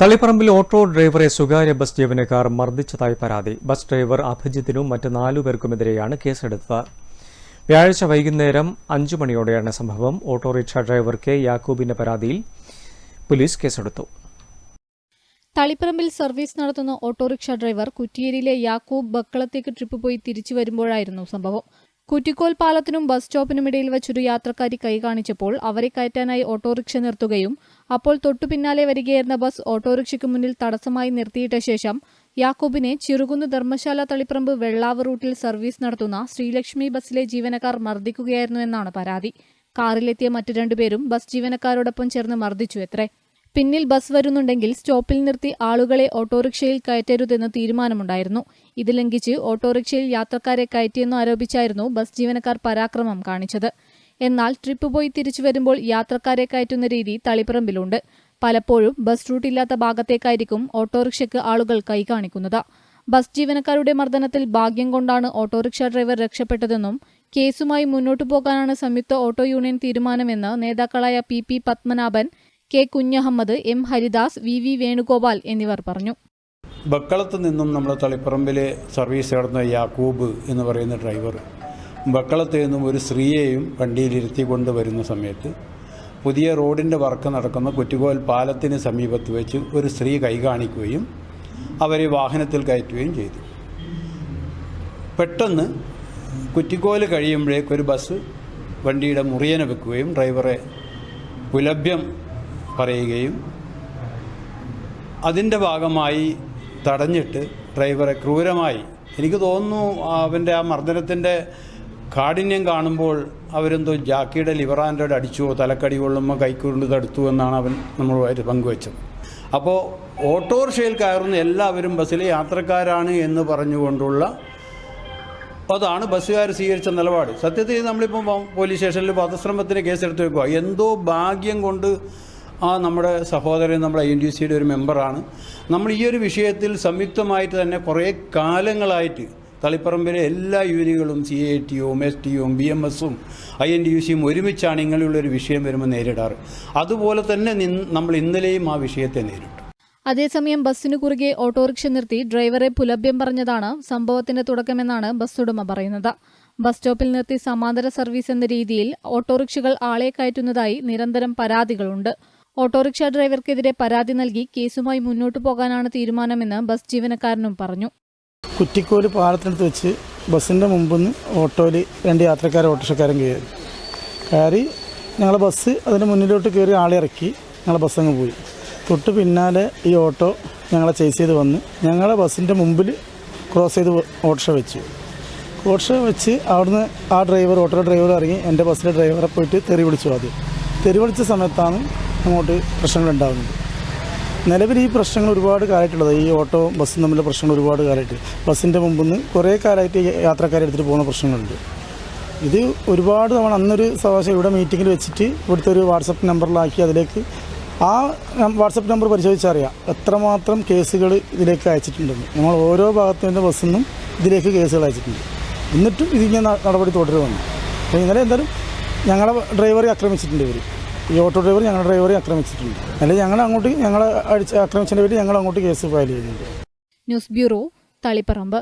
തളിപ്പറമ്പിൽ auto ഡ്രൈവറെ സ്വകാര്യ bus ജീവനക്കാർ മർദ്ദിച്ചതായി പരാതി. ബസ് ഡ്രൈവർ അഭിജിത്തിനും മറ്റ് നാലു പേർക്കുമെതിരെയാണ് കേസെടുത്തത്. വ്യാഴാഴ്ച വൈകുന്നേരം അഞ്ചു മണിയോടെയാണ് സംഭവം. ഓട്ടോറിക്ഷ ഡ്രൈവർ കെ യാക്കൂബിന്റെ പരാതിയിൽ പോലീസ് കേസെടുത്തു. തളിപ്പറമ്പിൽ സർവീസ് നടത്തുന്ന ഓട്ടോറിക്ഷ ഡ്രൈവർ കുറ്റിയേരിയിലെ യാക്കൂബ് ബക്കളത്തേക്ക് ട്രിപ്പ് പോയി തിരിച്ചു വരുമ്പോഴായിരുന്നു സംഭവം. കുറ്റിക്കോൽ പാലത്തിനും ബസ് സ്റ്റോപ്പിനുമിടയിൽ വച്ചൊരു യാത്രക്കാരി കൈ കാണിച്ചപ്പോൾ അവരെ കയറ്റാനായി ഓട്ടോറിക്ഷ നിർത്തുകയും അപ്പോൾ തൊട്ടു പിന്നാലെ വരികയായിരുന്ന ബസ് ഓട്ടോറിക്ഷയ്ക്ക് മുന്നിൽ തടസ്സമായി നിർത്തിയിട്ട ശേഷം യാക്കൂബിനെ ചെറുകുന്ന് ധർമ്മശാല തളിപ്പറമ്പ് വെള്ളാവ് റൂട്ടിൽ സർവീസ് നടത്തുന്ന ശ്രീലക്ഷ്മി ബസ്സിലെ ജീവനക്കാർ മർദ്ദിക്കുകയായിരുന്നു എന്നാണ് പരാതി. കാറിലെത്തിയ മറ്റു രണ്ടുപേരും ബസ് ജീവനക്കാരോടൊപ്പം ചേർന്ന് മർദ്ദിച്ചു എത്രേ? പിന്നിൽ ബസ് വരുന്നുണ്ടെങ്കിൽ സ്റ്റോപ്പിൽ നിർത്തി ആളുകളെ ഓട്ടോറിക്ഷയിൽ കയറ്റരുതെന്ന് തീരുമാനമുണ്ടായിരുന്നു. ഇത് ലംഘിച്ച് ഓട്ടോറിക്ഷയിൽ യാത്രക്കാരെ കയറ്റിയെന്ന് ആരോപിച്ചായിരുന്നു ബസ് ജീവനക്കാർ പരാക്രമം കാണിച്ചത്. എന്നാൽ ട്രിപ്പ് പോയി തിരിച്ചു വരുമ്പോൾ യാത്രക്കാരെ കയറ്റുന്ന രീതി തളിപ്പറമ്പിലുണ്ട്. പലപ്പോഴും ബസ് റൂട്ട് ഇല്ലാത്ത ഭാഗത്തേക്കായിരിക്കും ഓട്ടോറിക്ഷയ്ക്ക് ആളുകൾ കൈ കാണിക്കുന്നത്. ബസ് ജീവനക്കാരുടെ മർദ്ദനത്തിൽ ഭാഗ്യം കൊണ്ടാണ് ഓട്ടോറിക്ഷ ഡ്രൈവർ രക്ഷപ്പെട്ടതെന്നും കേസുമായി മുന്നോട്ടു പോകാനാണ് സംയുക്ത ഓട്ടോ യൂണിയൻ തീരുമാനമെന്ന് നേതാക്കളായ P P Padmanabhan K Kunhahammed M Haridas V V Venugopal എന്നിവർ പറഞ്ഞു. ബക്കളത്ത് നിന്നും നമ്മുടെ തളിപ്പറമ്പിലെ സർവീസ് നടന്ന യാക്കൂബ് എന്ന് പറയുന്ന ഡ്രൈവർ ബക്കളത്ത് നിന്നും ഒരു സ്ത്രീയെയും വണ്ടിയിലിരുത്തി കൊണ്ട് വരുന്ന സമയത്ത് പുതിയ റോഡിന്റെ വർക്ക് നടക്കുന്ന കുറ്റുകോൽ പാലത്തിന് സമീപത്ത് വെച്ച് ഒരു സ്ത്രീ കൈ കാണിക്കുകയും അവരെ വാഹനത്തിൽ കയറ്റുകയും ചെയ്തു. പെട്ടെന്ന് കുറ്റിക്കോൽ കഴിയുമ്പോഴേക്കൊരു ബസ് വണ്ടിയുടെ മുറിയനെ വെക്കുകയും ഡ്രൈവറെ പുലഭ്യം പറയുകയും അതിന്റെ ഭാഗമായി തടഞ്ഞിട്ട് ഡ്രൈവറെ ക്രൂരമായി. എനിക്ക് തോന്നുന്നു അവന്റെ ആ മർദ്ദനത്തിന്റെ കാഠിന്യം കാണുമ്പോൾ അവരെന്തോ ജാക്കിയുടെ ലിവറാൻഡോട് അടിച്ചുവോ തലക്കടി കൊള്ളുമ്പോൾ കൈക്കുരുണ്ട് തടുത്തു എന്നാണ് അവൻ നമ്മളുമായിട്ട് പങ്കുവച്ചത്. അപ്പോൾ ഓട്ടോറിക്ഷയിൽ കയറുന്ന എല്ലാവരും ബസ്സിലെ യാത്രക്കാരാണ് എന്ന് പറഞ്ഞുകൊണ്ടുള്ള അതാണ് ബസ്സുകാർ സ്വീകരിച്ച നിലപാട്. സത്യത്തിൽ നമ്മളിപ്പോൾ പോലീസ് സ്റ്റേഷനിൽ വധശ്രമത്തിന് കേസെടുത്ത് വെക്കുക എന്തോ ഭാഗ്യം കൊണ്ട് ആ നമ്മുടെ സഹോദരൻ നമ്മുടെ ഐ എൻ ഡി സിയുടെ ഒരു മെമ്പറാണ്. നമ്മൾ ഈ ഒരു വിഷയത്തിൽ സംയുക്തമായിട്ട് തന്നെ കുറേ കാലങ്ങളായിട്ട് തളിപ്പറമ്പിലെ എല്ലാ യൂണിയനുകളും സി ഐ ടിയും എസ് ടി ടിയും ബി എം എസും ഐ എൻ ഡി യു സിയും ഒരുമിച്ചാണ് ഇങ്ങനെയുള്ളൊരു വിഷയം വരുമ്പോൾ നേരിടാറ്. അതുപോലെ തന്നെ നമ്മൾ ഇന്നലെയും ആ വിഷയത്തെ നേരിട്ടു. അതേസമയം ബസ്സിനു കുറുകെ ഓട്ടോറിക്ഷ നിർത്തി ഡ്രൈവറെ പുലഭ്യം പറഞ്ഞതാണ് സംഭവത്തിന്റെ തുടക്കമെന്നാണ് ബസ് ഉടമ പറയുന്നത്. ബസ് സ്റ്റോപ്പിൽ നിർത്തി സമാന്തര സർവീസ് എന്ന രീതിയിൽ ഓട്ടോറിക്ഷകൾ ആളെ കയറ്റുന്നതായി നിരന്തരം പരാതികളുണ്ട്. ഓട്ടോറിക്ഷ ഡ്രൈവർക്കെതിരെ പരാതി നൽകി കേസുമായി മുന്നോട്ടു പോകാനാണ് തീരുമാനമെന്ന് ബസ് ജീവനക്കാരനും പറഞ്ഞു. കുറ്റിക്കോൽ പാലത്തിനടുത്ത് വെച്ച് ബസ്സിന്റെ മുമ്പിൽ നിന്ന് ഓട്ടോയിൽ രണ്ട് യാത്രക്കാരും ഓട്ടോറിക്ഷക്കാരും കയറി. കയറി ഞങ്ങളെ ബസ് അതിന്റെ മുന്നിലോട്ട് കയറി ആളെ ഇറക്കി ഞങ്ങളെ ബസ് അങ്ങ് പോയി. തൊട്ട് പിന്നാലെ ഈ ഓട്ടോ ഞങ്ങളെ ചേസ് ചെയ്ത് വന്ന് ഞങ്ങളെ ബസ്സിന്റെ മുമ്പിൽ ക്രോസ് ചെയ്ത് ഓട്ടോ വെച്ചു. ഓട്ടോ വെച്ച് അവിടുന്ന് ആ ഡ്രൈവർ ഓട്ടോ ഡ്രൈവർ ഇറങ്ങി എന്റെ ബസ്സിലെ ഡ്രൈവറെ പോയിട്ട് തെറി വിളിച്ചു ആദ്യം. തെറി വിളിച്ച സമയത്താണ് അങ്ങോട്ട് പ്രശ്നങ്ങൾ ഉണ്ടാകുന്നത് നിലവിൽ ഈ പ്രശ്നങ്ങൾ ഒരുപാട് കാലമായിട്ടുള്ളത്. ഈ ഓട്ടോ ബസ്സും തമ്മിലുള്ള പ്രശ്നങ്ങൾ ഒരുപാട് കാലമായിട്ട്. ബസ്സിന്റെ മുമ്പിൽ നിന്ന് കുറേ കാലമായിട്ട് യാത്രക്കാരെടുത്തിട്ട് പോകുന്ന പ്രശ്നങ്ങളുണ്ട്. ഇത് ഒരുപാട് തവണ അന്നൊരു സവാശം ഇവിടെ മീറ്റിങ്ങിൽ വെച്ചിട്ട് ഇവിടുത്തെ ഒരു വാട്സപ്പ് നമ്പറിലാക്കി അതിലേക്ക് ആ വാട്സപ്പ് നമ്പർ പരിശോധിച്ചറിയാം. എത്രമാത്രം കേസുകൾ ഇതിലേക്ക് അയച്ചിട്ടുണ്ടെന്ന്. നമ്മൾ ഓരോ ഭാഗത്തു നിന്ന് ബസ്സിൽ നിന്നും ഇതിലേക്ക് കേസുകൾ അയച്ചിട്ടുണ്ട്. എന്നിട്ടും ഇതിങ്ങനെ നടപടി തുടരുമെന്ന് അപ്പോൾ ഇന്നലെ എന്തായാലും ഞങ്ങളുടെ ഡ്രൈവറെ ആക്രമിച്ചിട്ടുണ്ട് ഇവർ ഈ ഓട്ടോ ഡ്രൈവർ ഞങ്ങളുടെ ഡ്രൈവറെ ആക്രമിച്ചിട്ടുണ്ട്. അല്ലെങ്കിൽ ഞങ്ങൾ അങ്ങോട്ട് ഞങ്ങളെ അടിച്ച് ആക്രമിച്ചതിന്റെ പേരിൽ ഞങ്ങൾ അങ്ങോട്ട് കേസ് ഫയൽ ചെയ്യുന്നുണ്ട് ന്യൂസ് ബ്യൂറോ തളിപ്പറമ്പ്.